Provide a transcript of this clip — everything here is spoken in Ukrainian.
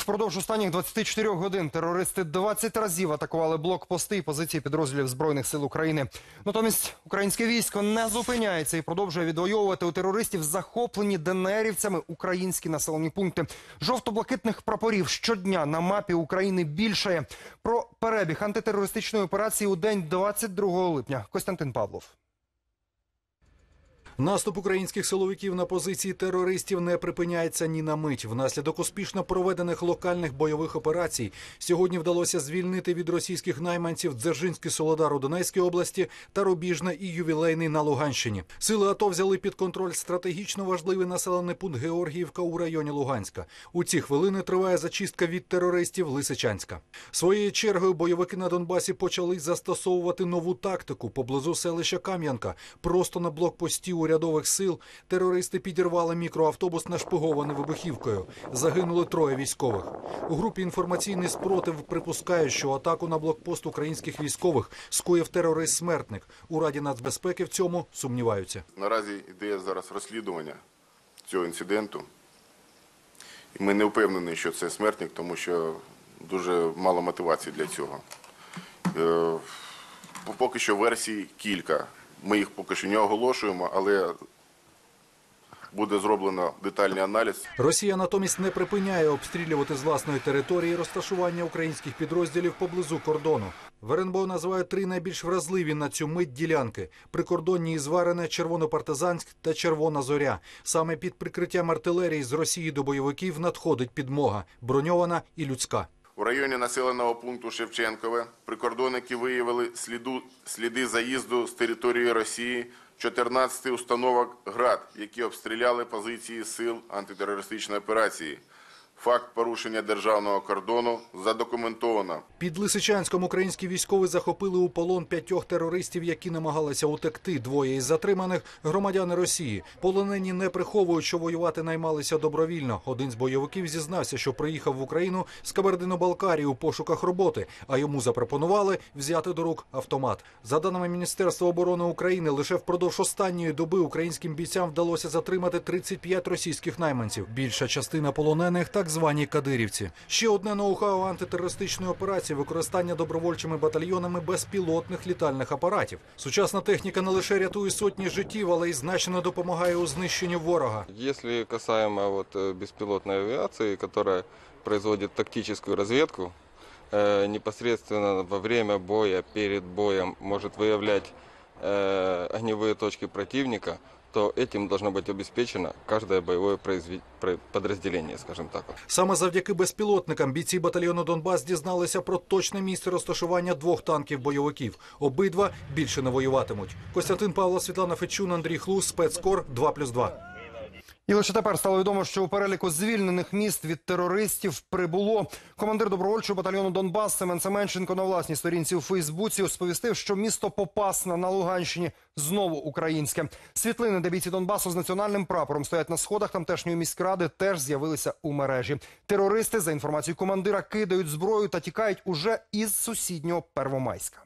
Впродовж останніх 24 годин терористи 20 разів атакували блокпости і позиції підрозділів збройних сил України. Натомість українське військо не зупиняється і продовжує відвоювати у терористів захоплені ДНРівцями українські населені пункти. Жовто-блакитних прапорів щодня на мапі України більшає. Про перебіг антитерористичної операції у день 22 липня. Костянтин Павлов. Наступ українських силовиків на позиції терористів не припиняється ні на мить. Внаслідок успішно проведених локальних бойових операцій сьогодні вдалося звільнити від російських найманців Дзержинський Солодар у Донецькій області та Рубіжне і Ювілейний на Луганщині. Сили АТО взяли під контроль стратегічно важливий населений пункт Георгіївка у районі Луганська. У ці хвилини триває зачистка від терористів Лисичанська. Своєю чергою бойовики на Донбасі почали застосовувати нову тактику поблизу селища Кам'янка. Просто на блокпості урядових сил терористи підірвали мікроавтобус нашпигований вибухівкою. Загинули троє військових. У групі інформаційний спротив припускають, що атаку на блокпост українських військових скоїв терорист-смертник. У Раді нацбезпеки в цьому сумніваються. Наразі йде зараз розслідування цього інциденту. І ми не впевнені, що це смертник, тому що дуже мало мотивації для цього. Е, Поки що версій кілька. Ми їх поки що не оголошуємо, але буде зроблено детальний аналіз. Росія натомість не припиняє обстрілювати з власної території розташування українських підрозділів поблизу кордону. В називають три найбільш вразливі на цю мить ділянки: прикордонні Ізварене, Червонопартизанськ та Червона Зоря. Саме під прикриттям артилерії з Росії до бойовиків надходить підмога броньована і людська. У районі населеного пункту Шевченкове прикордонники виявили сліду, сліди заїзду з території Росії 14 установок ГРАД, які обстріляли позиції сил антитерористичної операції. Факт порушення державного кордону задокументовано. Під Лисичанськом українські військові захопили у полон п'ятьох терористів, які намагалися утекти. Двоє із затриманих громадяни Росії. Полонені не приховують, що воювати наймалися добровільно. Один з бойовиків зізнався, що приїхав в Україну з Кабардино-Балкарії у пошуках роботи, а йому запропонували взяти до рук автомат. За даними Міністерства оборони України, лише впродовж останньої доби українським бійцям вдалося затримати 35 російських найманців. Більша частина полонених так звані кадирівці. Ще одне ноу-хау антитерористичної операції використання добровольчими батальйонами безпілотних літальних апаратів. Сучасна техніка не лише рятує сотні життів, але й значно допомагає у знищенні ворога. Если касаемо вот э, беспилотной авиации, которая производит тактическую разведку, э, непосредственно во время боя, перед боем может выявлять э, огневые точки противника, то этим должно быть обеспечено каждое боевое произве- про- подразделение, скажем так. Саме завдяки безпілотникам бійці батальйону Донбас дізналися про точне місце розташування двох танків бойовиків. Обидва більше не воюватимуть. Костянтин Павло, Світлана Фечун, Андрій Хлус, спецкор 2+,2. І лише тепер стало відомо, що у переліку звільнених міст від терористів прибуло. Командир добровольчого батальйону Донбас Семен Семенченко на власній сторінці у Фейсбуці сповістив, що місто Попасна на Луганщині знову українське. Світлини, де бійці Донбасу з національним прапором стоять на сходах тамтешньої міськради, теж з'явилися у мережі. Терористи, за інформацією командира, кидають зброю та тікають уже із сусіднього Первомайська.